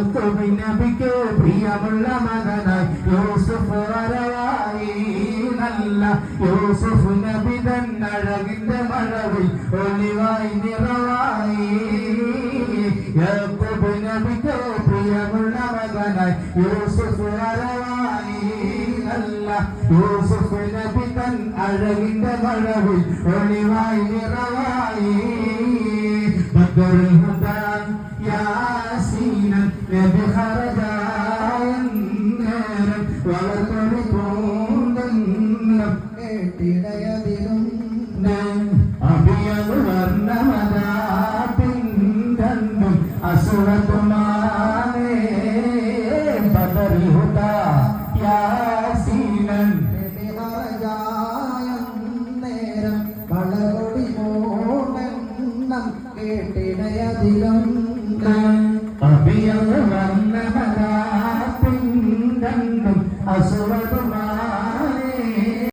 യാക്കൂബ് നബിക്ക് പ്രിയമുള്ള മകനായി യൂസുഫ് വരവായി. നല്ല യൂസുഫ് നബി തന്നഴകിന്റെ മഴവിൽ ഒളിവായി നിറവായി. യാക്കൂബ് നബിക്ക് പ്രിയമുള്ള മകനായി യൂസുഫ് വരവായി. നല്ല യൂസുഫ് നബി തൻ അഴകിന്റെ മഴവിൽ ഒളിവായി നിറവായി. നേരം വളർത്തുകൊണ്ടും കേട്ടിടയതിലും അഭിയത് നേരം കേട്ടിടയതിലും അഭിയത് വർണമതാപിന്തും അസുരതുമാനേ